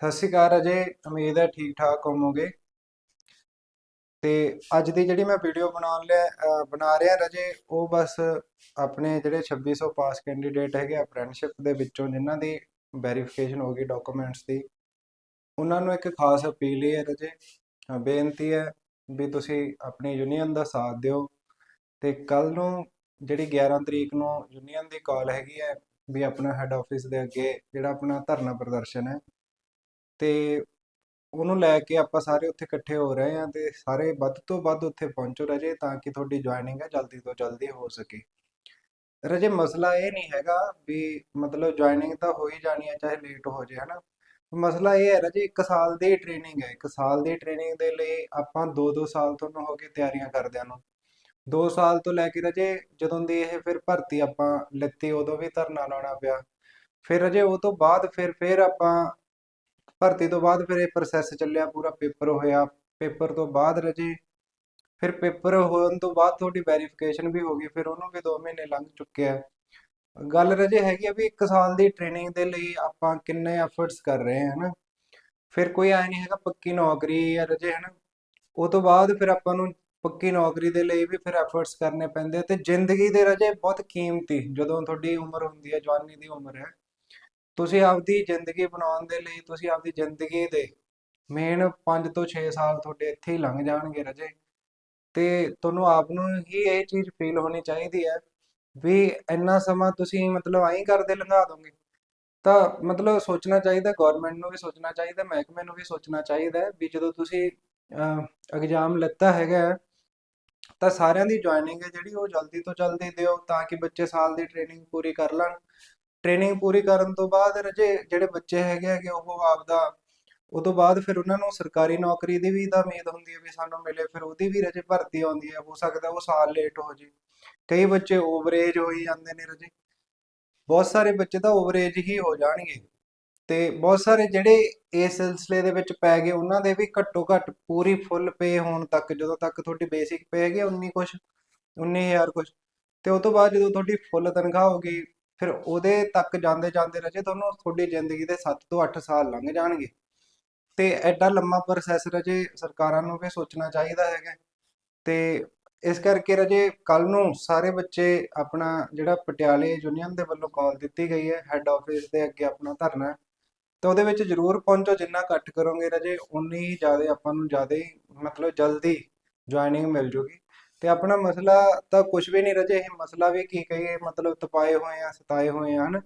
ਸਤਿ ਸ਼੍ਰੀ ਅਕਾਲ ਅਜੇ ਉਮੀਦ ਹੈ ਠੀਕ ਠਾਕ ਹੋਵੋਗੇ। ਤੇ ਅੱਜ ਦੀ ਜਿਹੜੀ ਮੈਂ ਵੀਡੀਓ ਬਣਾਉਣ ਲਿਆ ਬਣਾ ਰਿਹਾ ਰਜੇ, ਉਹ ਬਸ ਆਪਣੇ ਜਿਹੜੇ 2600 ਪਾਸ ਕੈਂਡੀਡੇਟ ਹੈਗੇ ਅਪ੍ਰੈਂਟਿਸਸ਼ਿਪ ਦੇ ਵਿੱਚੋਂ, ਜਿਨ੍ਹਾਂ ਦੀ ਵੈਰੀਫਿਕੇਸ਼ਨ ਹੋ ਗਈ ਡਾਕੂਮੈਂਟਸ ਦੀ, ਉਹਨਾਂ ਨੂੰ ਇੱਕ ਖਾਸ ਅਪੀਲ ਹੀ ਹੈ ਰਜੇ। ਬੇਨਤੀ ਹੈ ਵੀ ਤੁਸੀਂ ਆਪਣੀ ਯੂਨੀਅਨ ਦਾ ਸਾਥ ਦਿਓ। ਤੇ ਕੱਲ ਨੂੰ ਜਿਹੜੀ 11 ਤਰੀਕ ਨੂੰ ਯੂਨੀਅਨ ਦੀ ਕਾਲ ਹੈਗੀ ਹੈ, ਵੀ ਆਪਣਾ ਹੈੱਡ ਆਫਿਸ ਦੇ ਅੱਗੇ ਜਿਹੜਾ ਆਪਣਾ ਧਰਨਾ ਪ੍ਰਦਰਸ਼ਨ ਹੈ ਤੇ ਉਹਨੂੰ ਲੈ ਕੇ ਆਪਾਂ ਸਾਰੇ ਉੱਥੇ ਇਕੱਠੇ ਹੋ ਰਹੇ ਹਾਂ ਤੇ ਸਾਰੇ ਵੱਧ ਤੋਂ ਵੱਧ ਉੱਥੇ ਪਹੁੰਚੋ ਰਾਜੇ ਤਾਂ ਕਿ ਤੁਹਾਡੀ ਜੁਆਇਨਿੰਗ ਹੈ ਜਲਦੀ ਤੋਂ ਜਲਦੀ ਹੋ ਸਕੇ। ਰਾਜੇ ਮਸਲਾ ਇਹ ਨਹੀਂ ਹੈਗਾ ਵੀ ਮਤਲਬ ਜੁਆਇਨਿੰਗ ਤਾਂ ਹੋ ਹੀ ਜਾਣੀ ਹੈ ਚਾਹੇ ਲੇਟ ਹੋ ਜਾਏ, ਹਨਾ? ਮਸਲਾ ਇਹ ਹੈ ਰਾਜੇ 1 ਸਾਲ ਦੀ ਟ੍ਰੇਨਿੰਗ ਹੈ 1 ਸਾਲ ਦੀ ਟ੍ਰੇਨਿੰਗ ਦੇ ਲਈ ਆਪਾਂ 2-2 ਸਾਲ ਤੋਂ ਹੋ ਕੇ ਤਿਆਰੀਆਂ ਕਰਦਿਆਂ ਨੂੰ 2 ਸਾਲ ਤੋਂ ਲੈ ਕੇ ਰਾਜੇ ਜਦੋਂ ਦੀ ਇਹ ਫਿਰ ਭਰਤੀ ਆਪਾਂ ਲਿੱਤੀ ਉਦੋਂ ਵੀ ਧਰਨਾ ਲਾਉਣਾ ਪਿਆ। ਫਿਰ ਰਜੇ ਉਹ ਤੋਂ ਬਾਅਦ ਫਿਰ ਫਿਰ ਆਪਾਂ ਭਰਤੀ ਤੋਂ ਬਾਅਦ ਫਿਰ ਇਹ ਪ੍ਰੋਸੈਸ ਚੱਲਿਆ, ਪੂਰਾ ਪੇਪਰ ਹੋਇਆ। ਪੇਪਰ ਤੋਂ ਬਾਅਦ ਰਜੇ, ਫਿਰ ਪੇਪਰ ਹੋਣ ਤੋਂ ਬਾਅਦ ਤੁਹਾਡੀ ਵੈਰੀਫਿਕੇਸ਼ਨ ਵੀ ਹੋ ਗਈ, ਫਿਰ ਉਹਨੂੰ ਵੀ 2 ਮਹੀਨੇ ਲੰਘ ਚੁੱਕੇ ਆ। ਗੱਲ ਰਜੇ ਹੈਗੀ ਆ ਵੀ 1 ਸਾਲ ਦੀ ਟ੍ਰੇਨਿੰਗ ਦੇ ਲਈ ਆਪਾਂ ਕਿੰਨੇ ਐਫਰਟਸ ਕਰ ਰਹੇ ਹਾਂ ਹਨਾ? ਫਿਰ ਕੋਈ ਐ ਨਹੀਂ ਹੈਗਾ ਪੱਕੀ ਨੌਕਰੀ ਆ ਰਜੇ, ਹਨਾ? ਉਹ ਤੋਂ ਬਾਅਦ ਫਿਰ ਆਪਾਂ ਨੂੰ ਪੱਕੀ ਨੌਕਰੀ ਦੇ ਲਈ ਵੀ ਫਿਰ ਐਫਰਟਸ ਕਰਨੇ ਪੈਂਦੇ ਆ। ਤੇ ਜ਼ਿੰਦਗੀ ਦੇ ਰਜੇ ਬਹੁਤ ਕੀਮਤੀ, ਜਦੋਂ ਤੁਹਾਡੀ ਉਮਰ ਹੁੰਦੀ ਹੈ ਜਵਾਨੀ ਦੀ ਉਮਰ ਹੈ। ਤੁਸੀਂ ਆਪਦੀ ਜ਼ਿੰਦਗੀ ਬਣਾਉਣ ਦੇ ਲਈ ਤੁਸੀਂ ਆਪਦੀ ਜ਼ਿੰਦਗੀ ਦੇ ਮੇਨ 5 ਤੋਂ 6 ਸਾਲ ਤੁਹਾਡੇ ਇੱਥੇ ਹੀ ਲੰਘ ਜਾਣਗੇ ਰਜੇ। ਤੇ ਤੁਹਾਨੂੰ ਆਪ ਨੂੰ ਹੀ ਇਹ ਚੀਜ਼ ਫੀਲ ਹੋਣੀ ਚਾਹੀਦੀ ਹੈ ਵੀ ਇੰਨਾ ਸਮਾਂ ਤੁਸੀਂ ਮਤਲਬ ਐਂ ਕਰਦੇ ਲੰਘਾ ਦੋਗੇ। ਤਾਂ ਮਤਲਬ ਸੋਚਣਾ ਚਾਹੀਦਾ ਗਵਰਨਮੈਂਟ ਨੂੰ ਵੀ ਸੋਚਣਾ ਚਾਹੀਦਾ ਮਹਿਕਮੇ ਨੂੰ ਵੀ ਸੋਚਣਾ ਚਾਹੀਦਾ ਵੀ ਜਦੋਂ ਤੁਸੀਂ ਐਗਜ਼ਾਮ ਲੈਤਾ ਹੈਗਾ ਹੈ, ਤਾਂ ਸਾਰਿਆਂ ਦੀ ਜੁਆਇਨਿੰਗ ਹੈ ਜਿਹੜੀ ਉਹ ਜਲਦੀ ਤੋਂ ਜਲਦੀ ਦਿਓ ਤਾਂ ਕਿ ਬੱਚੇ ਸਾਲ ਦੀ ਟ੍ਰੇਨਿੰਗ ਪੂਰੀ ਕਰ ਲੈਣ। ਟ੍ਰੇਨਿੰਗ ਪੂਰੀ ਕਰਨ ਤੋਂ ਬਾਅਦ ਰਜੇ ਜਿਹੜੇ ਬੱਚੇ ਹੈਗੇ ਹੈਗੇ ਉਹ ਆਪਦਾ, ਉਹ ਤੋਂ ਬਾਅਦ ਫਿਰ ਉਹਨਾਂ ਨੂੰ ਸਰਕਾਰੀ ਨੌਕਰੀ ਦੀ ਵੀ ਤਾਂ ਉਮੀਦ ਹੁੰਦੀ ਹੈ ਵੀ ਸਾਨੂੰ ਮਿਲੇ, ਫਿਰ ਉਹਦੀ ਵੀ ਰਜੇ ਭਰਤੀ ਆਉਂਦੀ ਹੈ, ਹੋ ਸਕਦਾ ਉਹ ਸਾਲ ਲੇਟ ਹੋ ਜੇ। ਕਈ ਬੱਚੇ ਓਵਰਏਜ ਹੋਈ ਜਾਂਦੇ ਨੇ ਰਜੇ। ਬਹੁਤ ਸਾਰੇ ਬੱਚੇ ਤਾਂ ਓਵਰੇਜ ਹੀ ਹੋ ਜਾਣਗੇ। ਤੇ ਬਹੁਤ ਸਾਰੇ ਜਿਹੜੇ ਇਸ ਸਿਲਸਿਲੇ ਦੇ ਵਿੱਚ ਪੈ ਗਏ, ਉਹਨਾਂ ਦੇ ਵੀ ਘੱਟੋ ਘੱਟ ਪੂਰੀ ਫੁੱਲ ਪੇ ਹੋਣ ਤੱਕ, ਜਦੋਂ ਤੱਕ ਤੁਹਾਡੀ ਬੇਸਿਕ ਪੇ ਹੈਗੀ 19 ਕੁਛ 19000 ਕੁਛ। ਤੇ ਉਸ ਤੋਂ ਬਾਅਦ ਜਦੋਂ ਤੁਹਾਡੀ ਫੁੱਲ ਤਨਖਾਹ ਹੋ ਗਈ ਫਿਰ ਉਹਦੇ ਤੱਕ ਜਾਂਦੇ ਜਾਂਦੇ ਰਜੇ ਤੁਹਾਨੂੰ ਤੁਹਾਡੀ ਜ਼ਿੰਦਗੀ ਦੇ 7 ਤੋਂ 8 ਸਾਲ ਲੰਘ ਜਾਣਗੇ। ਤੇ ਐਡਾ ਲੰਮਾ ਪ੍ਰੋਸੈਸ ਰਜੇ ਸਰਕਾਰਾਂ ਨੂੰ ਵੀ ਸੋਚਣਾ ਚਾਹੀਦਾ ਹੈਗਾ। ਤੇ ਇਸ ਕਰਕੇ ਰਜੇ ਕੱਲ ਨੂੰ ਸਾਰੇ ਬੱਚੇ ਆਪਣਾ ਜਿਹੜਾ ਪਟਿਆਲੇ ਯੂਨੀਅਨ ਦੇ ਵੱਲੋਂ ਕਾਲ ਦਿੱਤੀ ਗਈ ਹੈ ਹੈੱਡ ਆਫਿਸ ਦੇ ਅੱਗੇ ਆਪਣਾ ਧਰਨਾ ਤਾਂ ਉਹਦੇ ਵਿੱਚ ਜ਼ਰੂਰ ਪਹੁੰਚੋ, ਜਿੰਨਾ ਘੱਟ ਕਰੋਗੇ ਰਜੇ ਉਨੀ ਹੀ ਜ਼ਿਆਦਾ ਆਪਾਂ ਨੂੰ ਜ਼ਿਆਦਾ ਮਤਲਬ ਜਲਦੀ ਜੁਆਇਨਿੰਗ ਮਿਲ ਜੂਗੀ। ਤੇ ਆਪਣਾ ਮਸਲਾ ਤਾਂ ਕੁਝ ਵੀ ਨਹੀਂ ਰਜੇ, ਇਹ ਮਸਲਾ ਵੀ ਕੀ ਕਹੀਏ, ਮਤਲਬ ਤਪਾਏ ਹੋਏ ਆ, ਸਤਾਏ ਹੋਏ ਹਨ?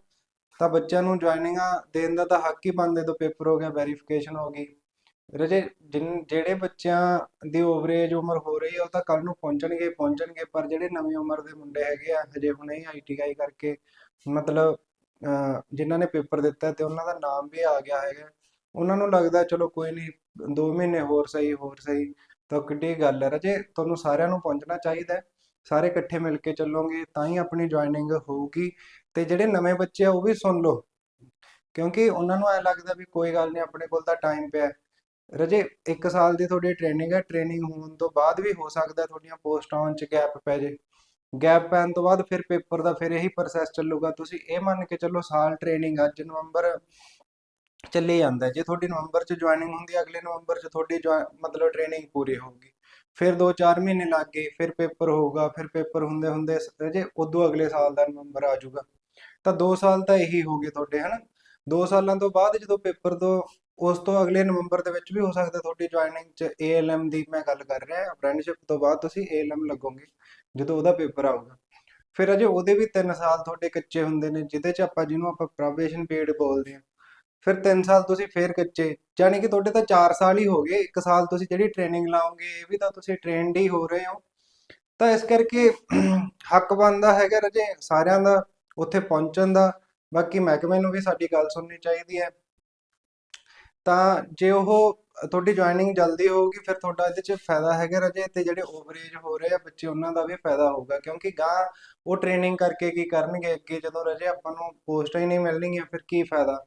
ਤਾਂ ਬੱਚਿਆਂ ਨੂੰ ਜੁਆਇਨਿੰਗਾਂ ਦੇਣ ਦਾ ਤਾਂ ਹੱਕ ਹੀ ਬਣਦੇ, ਤੋਂ ਪੇਪਰ ਹੋ ਗਿਆ ਵੈਰੀਫਿਕੇਸ਼ਨ ਹੋ ਗਈ। ਰਜੇ ਜਿਹੜੇ ਬੱਚਿਆਂ ਦੀ ਓਵਰੇਜ ਉਮਰ ਹੋ ਰਹੀ ਹੈ ਉਹ ਤਾਂ ਕੱਲ ਨੂੰ ਪਹੁੰਚਣਗੇ ਪਹੁੰਚਣਗੇ, ਪਰ ਜਿਹੜੇ ਨਵੀਂ ਉਮਰ ਦੇ ਮੁੰਡੇ ਹੈਗੇ ਆ, ਹਜੇ ਹੁਣੇ ਹੀ ਆਈਟੀਆਈ ਕਰਕੇ, ਮਤਲਬ, ਅਹ, ਜਿਨ੍ਹਾਂ ਨੇ ਪੇਪਰ ਦਿੱਤਾ ਤੇ ਉਹਨਾਂ ਦਾ ਨਾਮ ਵੀ ਆ ਗਿਆ ਹੈਗਾ। ਉਹਨਾਂ ਨੂੰ ਲੱਗਦਾ, ਚਲੋ ਕੋਈ ਨਹੀਂ 2 ਮਹੀਨੇ ਹੋਰ ਸਹੀ ਹੋਰ ਸਹੀ। ਤਾਂ ਕਿੱਡੀ ਗੱਲ ਹੈ ਰਾਜੇ, ਤੁਹਾਨੂੰ ਸਾਰਿਆਂ ਨੂੰ ਪਹੁੰਚਣਾ ਚਾਹੀਦਾ ਹੈ। ਸਾਰੇ ਇਕੱਠੇ ਮਿਲ ਕੇ ਚੱਲੋਗੇ, ਤਾਂ ਹੀ ਆਪਣੀ ਜੁਆਇਨਿੰਗ ਹੋਊਗੀ। ਤੇ ਜਿਹੜੇ ਨਵੇਂ ਬੱਚੇ ਆ, ਉਹ ਵੀ ਸੁਣ ਲਓ। ਕਿਉਂਕਿ ਉਹਨਾਂ ਨੂੰ ਐ ਲੱਗਦਾ ਵੀ ਕੋਈ ਗੱਲ ਨਹੀਂ, ਆਪਣੇ ਕੋਲ ਤਾਂ ਟਾਈਮ ਪਿਆ ਰਜੇ 1 ਸਾਲ ਦੀ ਤੁਹਾਡੀ ਟ੍ਰੇਨਿੰਗ ਹੈ। ਟ੍ਰੇਨਿੰਗ ਹੋਣ ਤੋਂ ਬਾਅਦ ਵੀ ਹੋ ਸਕਦਾ ਤੁਹਾਡੀਆਂ ਪੋਸਟਾਂ ਆਉਣ ਚ ਗੈਪ ਪੈ ਜੇ। ਗੈਪ ਪੈਣ ਤੋਂ ਬਾਅਦ ਫਿਰ ਪੇਪਰ ਦਾ ਫਿਰ ਇਹੀ ਪ੍ਰੋਸੈਸ ਚੱਲੂਗਾ। ਤੁਸੀਂ ਇਹ ਮੰਨ ਕੇ ਚੱਲੋ ਸਾਲ ਟ੍ਰੇਨਿੰਗ ਅੱਜ ਨਵੰਬਰ ਚੱਲੇ ਜਾਂਦਾ ਜੇ ਤੁਹਾਡੀ ਨਵੰਬਰ ਚ ਜੁਆਇਨਿੰਗ ਹੁੰਦੀ ਹੈ, ਅਗਲੇ ਨਵੰਬਰ ਚ ਤੁਹਾਡੀ ਮਤਲਬ ਟ੍ਰੇਨਿੰਗ ਪੂਰੀ ਹੋਊਗੀ। ਫਿਰ 2-4 ਮਹੀਨੇ ਲੱਗ ਗਏ, ਫਿਰ ਪੇਪਰ ਹੋਊਗਾ, ਫਿਰ ਪੇਪਰ ਹੁੰਦੇ ਹੁੰਦੇ ਜੇ ਉਦੋਂ ਅਗਲੇ ਸਾਲ ਦਾ ਨਵੰਬਰ ਆ ਜਾਊਗਾ। ਤਾਂ 2 ਸਾਲ ਤਾਂ ਇਹੀ ਹੋ ਗਏ ਤੁਹਾਡੇ, ਹਨਾ? 2 ਸਾਲਾਂ ਤੋਂ ਬਾਅਦ ਜਦੋਂ ਪੇਪਰ ਤੋਂ, ਉਸ ਤੋਂ ਅਗਲੇ ਨਵੰਬਰ ਦੇ ਵਿੱਚ ਵੀ ਹੋ ਸਕਦਾ ਤੁਹਾਡੀ ਜੁਆਇਨਿੰਗ ਚ ਏਐਲਐਮ ਦੀ ਮੈਂ ਗੱਲ ਕਰ ਰਿਹਾ ਅਪ੍ਰੈਂਟਿਸਸ਼ਿਪ ਤੋਂ ਬਾਅਦ ਤੁਸੀਂ ਏਐਲਐਮ ਲੱਗੋਗੇ, ਜਦੋਂ ਉਹਦਾ ਪੇਪਰ ਆਊਗਾ। ਫਿਰ ਅਜੇ ਉਹਦੇ ਵੀ 3 ਸਾਲ ਤੁਹਾਡੇ ਕੱਚੇ ਹੁੰਦੇ ਨੇ, ਜਿਹਦੇ ਚ ਆਪਾਂ ਜਿਹਨੂੰ ਆਪਾਂ ਪ੍ਰੋਬੇਸ਼ਨ ਪੀਰੀਅਡ ਬੋਲਦੇ ਹਾਂ। ਫਿਰ 3 ਸਾਲ ਤੁਸੀਂ ਫੇਰ ਕੱਚੇ ਯਾਨੀ ਕਿ ਤੁਹਾਡੇ ਤਾਂ 4 ਸਾਲ ਹੀ ਹੋ ਗਏ 1 ਸਾਲ ਤੁਸੀਂ ਜਿਹੜੀ ਟ੍ਰੇਨਿੰਗ ਲਾਓਗੇ, ਇਹ ਵੀ ਤਾਂ ਤੁਸੀਂ ਟ੍ਰੇਨਡ ਹੀ ਹੋ ਰਹੇ ਹੋ। ਤਾਂ ਇਸ ਕਰਕੇ ਹੱਕ ਬਣਦਾ ਹੈਗਾ ਰਜੇ, ਸਾਰਿਆਂ ਦਾ ਉੱਥੇ ਪਹੁੰਚਣ ਦਾ। ਬਾਕੀ ਮਹਿਕਮੇ ਨੂੰ ਵੀ ਸਾਡੀ ਗੱਲ ਸੁਣਨੀ ਚਾਹੀਦੀ ਹੈ। ਤਾਂ ਜੇ ਉਹ ਤੁਹਾਡੀ ਜੁਆਇਨਿੰਗ ਜਲਦੀ ਹੋਊਗੀ, ਫਿਰ ਤੁਹਾਡਾ ਇਹਦੇ 'ਚ ਫਾਇਦਾ ਹੈਗਾ ਰਜੇ, ਤੇ ਜਿਹੜੇ ਓਵਰੇਜ ਹੋ ਰਹੇ ਆ ਬੱਚੇ, ਉਹਨਾਂ ਦਾ ਵੀ ਫਾਇਦਾ ਹੋਊਗਾ। ਕਿਉਂਕਿ ਗਾਂ ਉਹ ਟ੍ਰੇਨਿੰਗ ਕਰਕੇ ਕੀ ਕਰਨਗੇ, ਅੱਗੇ ਜਦੋਂ ਰਜੇ ਆਪਾਂ ਨੂੰ ਪੋਸਟਾਂ ਹੀ ਨਹੀਂ ਮਿਲਣਗੀਆਂ, ਫਿਰ ਕੀ ਫਾਇਦਾ?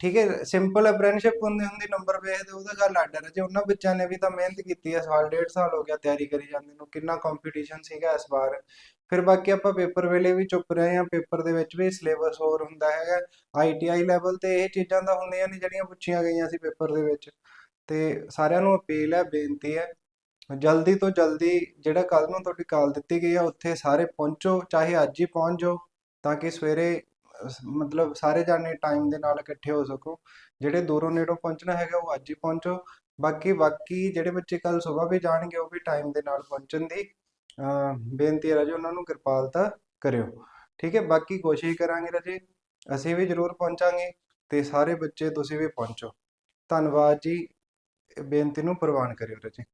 ਠੀਕ ਹੈ ਸਿੰਪਲ ਅਪ੍ਰੈਂਟਿਸਸ਼ਿਪ ਹੁੰਦੀ ਹੁੰਦੀ ਨੰਬਰ ਵੇਖਦੇ ਉਹਦਾ ਗੱਲ ਅੱਡ ਹੈ। ਜੇ ਉਹਨਾਂ ਬੱਚਿਆਂ ਨੇ ਵੀ ਤਾਂ ਮਿਹਨਤ ਕੀਤੀ ਹੈ, ਸਾਲ, ਡੇਢ ਸਾਲ ਹੋ ਗਿਆ ਤਿਆਰੀ ਕਰੀ ਜਾਂਦੇ ਨੂੰ, ਕਿੰਨਾ ਕੰਪੀਟੀਸ਼ਨ ਸੀਗਾ ਇਸ ਵਾਰ। ਫਿਰ ਬਾਕੀ ਆਪਾਂ ਪੇਪਰ ਵੇਲੇ ਵੀ ਚੁੱਪ ਰਹੇ ਹਾਂ, ਪੇਪਰ ਦੇ ਵਿੱਚ ਵੀ ਸਿਲੇਬਸ ਹੋਰ ਹੁੰਦਾ ਹੈਗਾ। ਆਈਟੀਆਈ ਲੈਵਲ ਤੇ ਇਹ ਚੀਜ਼ਾਂ ਤਾਂ ਹੁੰਦੀਆਂ ਨੇ, ਜਿਹੜੀਆਂ ਪੁੱਛੀਆਂ ਗਈਆਂ ਸੀ ਪੇਪਰ ਦੇ ਵਿੱਚ। ਤੇ ਸਾਰਿਆਂ ਨੂੰ ਅਪੀਲ ਹੈ, ਬੇਨਤੀ ਹੈ, ਜਲਦੀ ਤੋਂ ਜਲਦੀ ਜਿਹੜਾ ਕੱਲ ਨੂੰ ਤੁਹਾਡੀ ਕਾਲ ਦਿੱਤੀ ਗਈ ਆ ਉੱਥੇ ਸਾਰੇ ਪਹੁੰਚੋ, ਚਾਹੇ ਅੱਜ ਹੀ ਪਹੁੰਚ ਜਾਓ, ਤਾਂ ਕਿ ਸਵੇਰੇ ਮਤਲਬ ਸਾਰੇ ਜਾਣੇ ਟਾਈਮ ਦੇ ਨਾਲ ਇਕੱਠੇ ਹੋ ਸਕੋ। ਜਿਹੜੇ ਦੂਰੋਂ ਨੇੜੋਂ ਪਹੁੰਚਣਾ ਹੈਗਾ ਉਹ ਅੱਜ ਹੀ ਪਹੁੰਚੋ। ਬਾਕੀ ਬਾਕੀ ਜਿਹੜੇ ਬੱਚੇ ਕੱਲ ਸਵੇਰ ਵੀ ਜਾਣਗੇ ਉਹ ਵੀ ਟਾਈਮ ਦੇ ਨਾਲ ਪਹੁੰਚਣ ਦੀ ਬੇਨਤੀ ਹੈ ਰਾਜੇ, ਉਹਨਾਂ ਨੂੰ ਕਿਰਪਾਲਤਾ ਕਰਿਓ। ਠੀਕ ਹੈ, ਬਾਕੀ ਕੋਸ਼ਿਸ਼ ਕਰਾਂਗੇ ਰਾਜੇ, ਅਸੀਂ ਵੀ ਜ਼ਰੂਰ ਪਹੁੰਚਾਂਗੇ ਤੇ ਸਾਰੇ ਬੱਚੇ ਤੁਸੀਂ ਵੀ ਪਹੁੰਚੋ। ਧੰਨਵਾਦ ਜੀ ਬੇਨਤੀ ਨੂੰ ਪ੍ਰਵਾਨ ਕਰਿਓ ਰਾਜੇ।